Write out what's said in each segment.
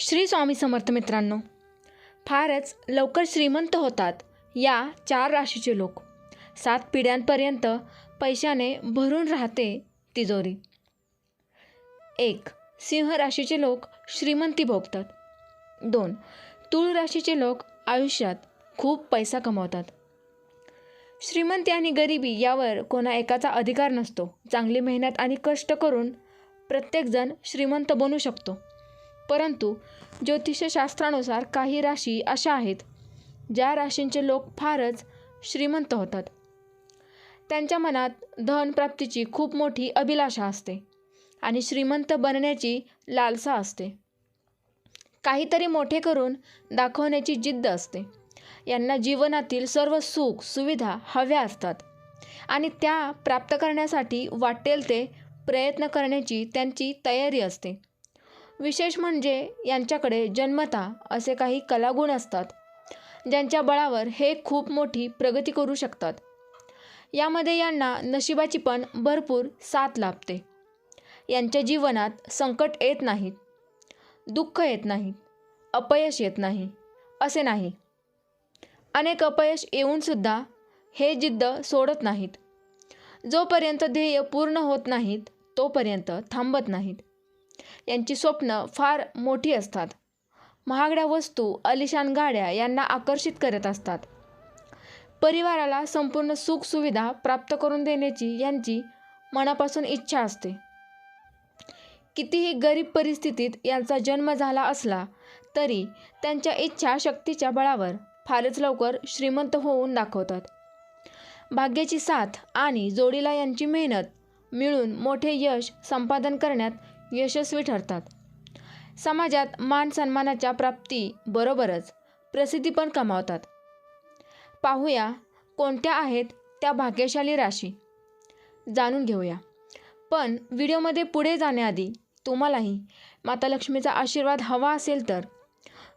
श्री स्वामी समर्थ मित्रांनो फारच लवकर श्रीमंत होतात या चार राशीचे लोक. सात पिढ्यांपर्यंत पैशाने भरून राहते तिजोरी. एक सिंह राशीचे लोक श्रीमंती भोगतात. दोन तूळ राशीचे लोक आयुष्यात खूप पैसा कमवतात. श्रीमंती आणि गरिबी यावर कोणा एकाचा अधिकार नसतो. चांगली मेहनत आणि कष्ट करून प्रत्येकजण श्रीमंत बनू शकतो. परंतु ज्योतिषशास्त्रानुसार काही राशी अशा आहेत ज्या राशींचे लोक फारच श्रीमंत होतात. त्यांच्या मनात धनप्राप्तीची खूप मोठी अभिलाषा असते आणि श्रीमंत बनण्याची लालसा असते. काहीतरी मोठे करून दाखवण्याची जिद्द असते. यांना जीवनातील सर्व सुख सुविधा हव्या असतात आणि त्या प्राप्त करण्यासाठी वाटेल ते प्रयत्न करण्याची त्यांची तयारी असते. विशेष म्हणजे यांच्याकडे जन्मता असे काही कलागुण असतात ज्यांच्या बळावर हे खूप मोठी प्रगती करू शकतात. यामध्ये यांना नशिबाची पण भरपूर साथ लाभते. यांच्या जीवनात संकट येत नाहीत दुःख येत नाही अपयश येत नाही असे नाही. अनेक अपयश येऊनसुद्धा हे जिद्द सोडत नाहीत. जोपर्यंत ध्येय पूर्ण होत नाहीत तोपर्यंत थांबत नाहीत. यांची स्वप्न फार मोठी असतात. महागड्या वस्तू अलिशान गाड्या यांना आकर्षित करत असतात. परिवाराला संपूर्ण सुखसुविधा प्राप्त करून देण्याची यांची मनापासून इच्छा असते. कितीही गरीब परिस्थितीत यांचा जन्म झाला असला तरी त्यांच्या इच्छा शक्तीच्या बळावर फारच लवकर श्रीमंत होऊन दाखवतात. भाग्याची साथ आणि जोडीला यांची मेहनत मिळून मोठे यश संपादन करण्यात यशस्वी ठरतात. समाजात मान सन्मानाच्या प्राप्तीबरोबरच प्रसिद्धी पण कमावतात. पाहूया कोणत्या आहेत त्या भाग्यशाली राशी. जाणून घेऊया. पण व्हिडिओमध्ये पुढे जाण्याआधी तुम्हालाही माता लक्ष्मीचा आशीर्वाद हवा असेल तर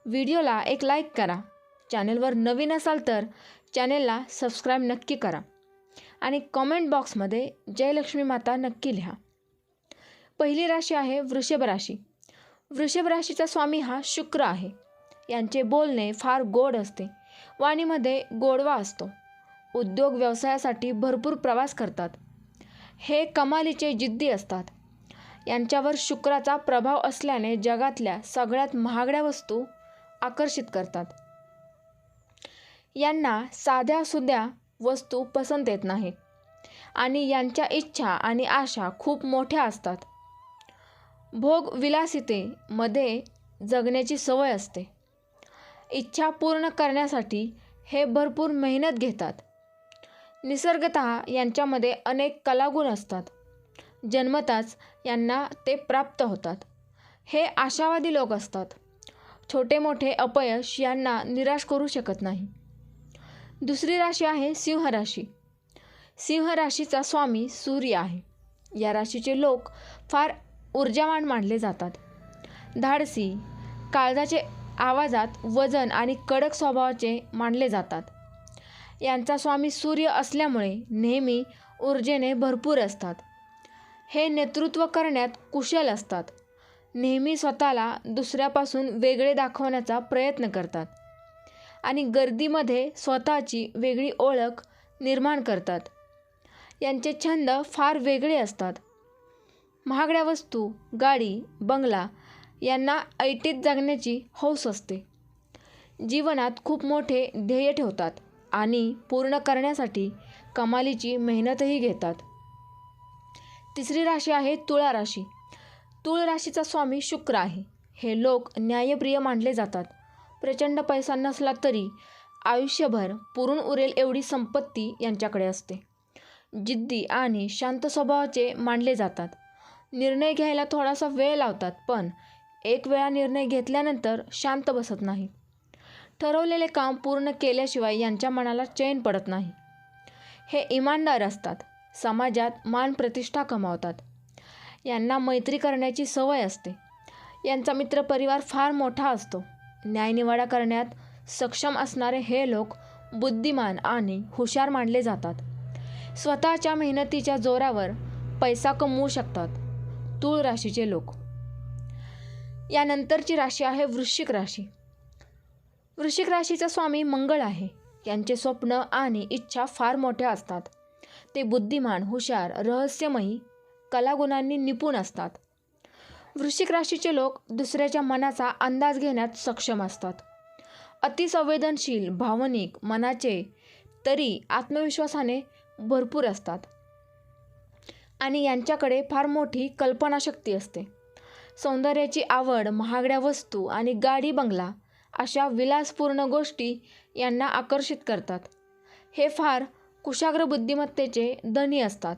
व्हिडिओला एक लाईक करा. चॅनलवर नवीन असाल तर चॅनेलला सबस्क्राईब नक्की करा. आणि कॉमेंट बॉक्समध्ये जयलक्ष्मी माता नक्की लिहा. पहिली राशी आहे वृषभ राशी. वृषभ राशीचा स्वामी हा शुक्र आहे. यांचे बोलणे फार गोड असते. वाणीमध्ये गोडवा असतो. उद्योग व्यवसायासाठी भरपूर प्रवास करतात. हे कमालीचे जिद्दी असतात. यांच्यावर शुक्राचा प्रभाव असल्याने जगातल्या सगळ्यात महागड्या वस्तू आकर्षित करतात. यांना साध्या सुध्या वस्तू पसंत येत नाहीत. आणि यांच्या इच्छा आणि आशा खूप मोठ्या असतात. भोग विलासितेमध्ये जगण्याची सवय असते. इच्छा पूर्ण करण्यासाठी हे भरपूर मेहनत घेतात. निसर्गत यांच्यामध्ये अनेक कलागुण असतात. जन्मताच यांना ते प्राप्त होतात. हे आशावादी लोक असतात. छोटे मोठे अपयश यांना निराश करू शकत नाही. दुसरी राशी आहे सिंह राशी. सिंह राशीचा स्वामी सूर्य आहे. या राशीचे लोक फार ऊर्जावान मानले जातात. धाडसी काळजाचे आवाजात वजन आणि कडक स्वभावाचे मानले जातात. यांचा स्वामी सूर्य असल्यामुळे नेहमी ऊर्जेने भरपूर असतात. हे नेतृत्व करण्यात कुशल असतात. नेहमी स्वतःला दुसऱ्यापासून वेगळे दाखवण्याचा प्रयत्न करतात. आणि गर्दीमध्ये स्वतःची वेगळी ओळख निर्माण करतात. यांचे छंद फार वेगळे असतात. महागड्या वस्तू गाडी बंगला यांना ऐटीत जगण्याची हौस असते. जीवनात खूप मोठे ध्येय ठेवतात आणि पूर्ण करण्यासाठी कमालीची मेहनतही घेतात. तिसरी राशी आहे तुळा राशी. तुळ राशीचा स्वामी शुक्र आहे. हे लोक न्यायप्रिय मानले जातात. प्रचंड पैसा नसला तरी आयुष्यभर पुरून उरेल एवढी संपत्ती यांच्याकडे असते. जिद्दी आणि शांत स्वभावाचे मानले जातात. निर्णय घ्यायला थोडासा वेळ लावतात पण एक वेळा निर्णय घेतल्यानंतर शांत बसत नाही. ठरवलेले काम पूर्ण केल्याशिवाय यांच्या मनाला चैन पडत नाही. हे इमानदार असतात. समाजात मान प्रतिष्ठा कमावतात. यांना मैत्री करण्याची सवय असते. यांचा मित्रपरिवार फार मोठा असतो. न्यायनिवाडा करण्यात सक्षम असणारे हे लोक बुद्धिमान आणि हुशार मानले जातात. स्वतःच्या मेहनतीच्या जोरावर पैसा कमवू शकतात. तूळ राशीचे लोक. यानंतरची राशी आहे वृश्चिक राशी. वृश्चिक राशीचा स्वामी मंगळ आहे. यांचे स्वप्न आणि इच्छा फार मोठ्या असतात. ते बुद्धिमान हुशार रहस्यमयी कलागुणांनी निपुण असतात. वृश्चिक राशीचे लोक दुसऱ्याच्या मनाचा अंदाज घेण्यात सक्षम असतात. अतिसंवेदनशील भावनिक मनाचे तरी आत्मविश्वासाने भरपूर असतात. आणि यांच्याकडे फार मोठी कल्पनाशक्ती असते. सौंदर्याची आवड महागड्या वस्तू आणि गाडी बंगला अशा विलासपूर्ण गोष्टी यांना आकर्षित करतात. हे फार कुशाग्र बुद्धिमत्तेचे धनी असतात.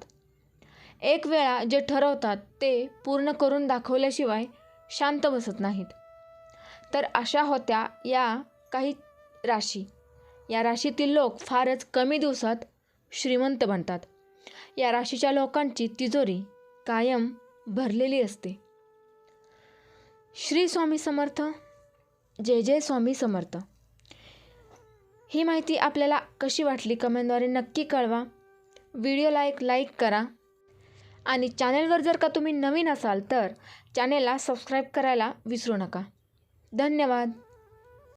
एक वेळा जे ठरवतात ते पूर्ण करून दाखवल्याशिवाय शांत बसत नाहीत. तर अशा होत्या या काही राशी. या राशीतील लोक फारच कमी दिवसात श्रीमंत बनतात. या राशीच्या लोकांची तिजोरी कायम भरलेली असते. श्री स्वामी समर्थ जय जय स्वामी समर्थ. ही माहिती आपल्याला कशी वाटली कमेंटद्वारे नक्की कळवा. व्हिडिओला एक लाईक करा. आणि चॅनेलवर जर का तुम्ही नवीन असाल तर चॅनेलला सबस्क्राईब करायला विसरू नका. धन्यवाद.